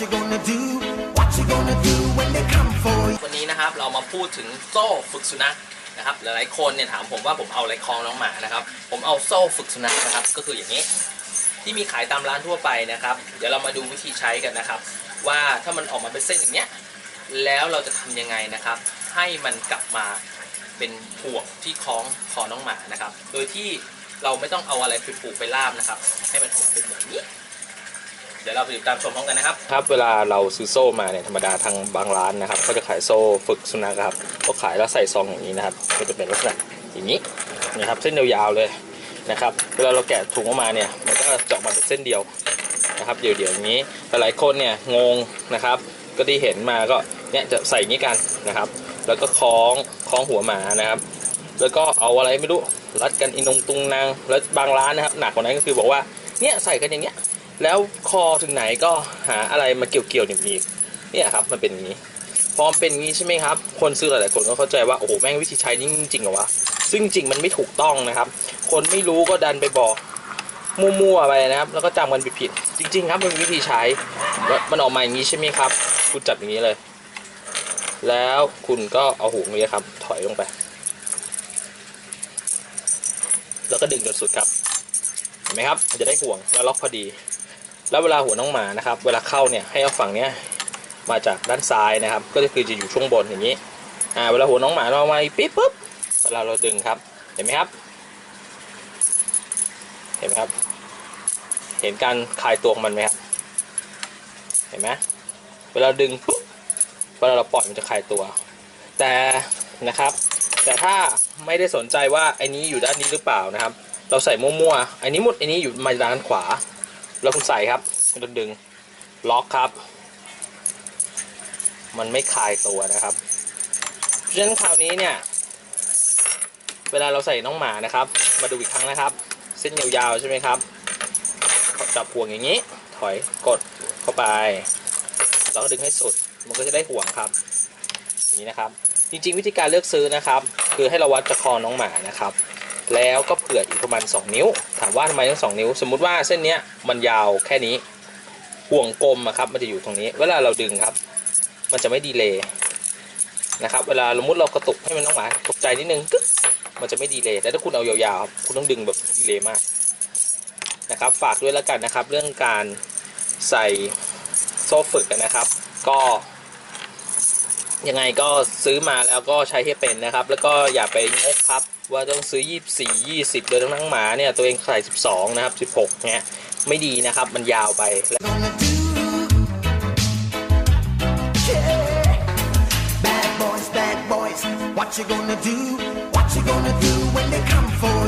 you gonna do? What you gonna do when they come for you? วันนี้นะครับเรามาพูดถึงโซ่ฝึกสุนัขนะครับหลายๆคนเนี่ยถามผมว่าผมเอาอะไรคล้องน้องหมานะครับ ผมเอาโซ่ฝึกสุนัขนะครับ ก็คืออย่างนี้ ที่มีขายตามร้านทั่วไปนะครับ เดี๋ยวเรามาดูวิธีใช้กันนะครับ ว่าถ้ามันออกมาเป็นเส้นอย่างเนี้ยแล้วเราจะทำยังไงนะครับ ให้มันกลับมาเป็นห่วงที่คล้องคอน้องหมานะครับ โดยที่เราไม่ต้องเอาอะไรไปผูกไปล่ามนะครับ ให้มันออกมาเป็นแบบนี้ เดี๋ยวเราไปติดตามชมพร้อมกันนะครับ ครับเวลาเราซื้อโซ่มาเนี่ยธรรมดาทางบางร้านนะครับก็จะขายโซ่ฝึกสุนัขครับก็ขายแล้วใส่ซองอย่างนี้นะครับก็จะเป็นลักษณะอย่างนี้นะครับเส้นยาวๆเลยนะครับเวลาเราแกะถุงออกมาเนี่ยมันก็เจาะมาเป็นเส้นเดียวนะครับเดี่ยวๆอย่างนี้แต่หลายคนเนี่ยงงนะครับ ก็ที่เห็นมาก็เนี่ยจะใส่อย่างนี้กันนะครับ แล้วก็คล้องคล้องหัวหมานะครับ แล้วก็เอาอะไรไม่รู้รัดกันอินงตุงนางแล้วบางร้านนะครับ หนักกว่านั้นก็คือบอกว่าเนี่ยใส่กันอย่างเงี้ย แล้วคอถึงไหนก็หาอะไรมาเกี่ยวเกี่ยวๆหนีบเนี่ยครับมันเป็นอย่างนี้พอมเป็นงนี้ใช่ไหมครับ คนซื้อหลายๆคนก็เข้าใจว่าโอ้โหแม่งวิธีใช้นี่จริงเหรอวะซึ่งจริงมันไม่ถูกต้องนะครับ คนไม่รู้ก็ดันไปบอกมั่วๆไปนะครับ แล้วก็จำกันผิดๆจริง ๆ ครับมันวิธีใช้มันออกมาอย่างนี้ใช่ไหมครับคุณจับอย่างนี้เลย แล้วคุณก็เอาหูนี้ครับ ถอยลงไป แล้วก็ดึงจนสุดครับเห็นไหมครับ จะได้ห่วงแล้วล็อกพอดี แล้วเวลาหัวน้องหมานะครับ เวลาเข้าเนี่ยให้เอาฝั่งเนี้ยมาจากด้านซ้ายนะครับ ก็คือจะอยู่ช่วงบนอย่างนี้อ่าเวลาหัวน้องหมาเรามาปิ๊บปุ๊บเวลาเราดึงครับ เห็นไหมครับ เห็นไหมครับ เห็นการคลายตัวของมันไหมครับ เห็นไหมเวลาดึงปุ๊บเวลาเราปล่อยมันจะคลายตัว แต่นะครับ แต่ถ้าไม่ได้สนใจว่าไอ้นี้อยู่ด้านนี้หรือเปล่านะครับ เราใส่มั่วๆไอ้นี้หมดไอ้นี้อยู่มาด้านขวา แล้วคุณใส่ครับดึงดึงล็อกครับ มันไม่คลายตัวนะครับเพราะฉะนั้นคราวนี้เนี่ย เวลาเราใส่น้องหมานะครับ มาดูอีกครั้งนะครับ เส้นยาวๆใช่ไหมครับจับห่วงอย่างนี้ ถอยกดเข้าไปแล้วก็ดึงให้สุด มันก็จะได้ห่วงครับนี้นะครับ จริงๆ วิธีการเลือกซื้อนะครับ คือให้เราวัดจากคอน้องหมานะครับ แล้วก็เผื่ออีกประมาณ 2 นิ้ว ถามว่าทำไมต้อง2นิ้ว สมมุติว่าเส้นเนี้ยมันยาวแค่นี้ห่วงกลมอะครับมันจะอยู่ตรงนี้ เวลาเราดึงครับ มันจะไม่ดีเลย์นะครับ เวลาสมมติเรากระตุกให้มันน้องหมาตกใจนิดนึงกึ๊กมันจะไม่ดีเลย์แต่ถ้าคุณเอายาวๆคุณต้องดึงแบบดีเลย์มากนะครับ ฝากด้วยแล้วกันนะครับ เรื่องการใส่โซ่ฝึกนะครับ ก็ ยังไงก็ซื้อมาแล้วก็ใช้ให้เป็นนะครับ แล้วก็อย่าไปงกครับ ว่าต้องซื้อ 24 20โดยทั้งทั้งหมาเนี่ย ตัวเองใส่ 12 นะครับ 16เนี้ยไม่ดีนะครับมันยาวไป gonna do? Yeah.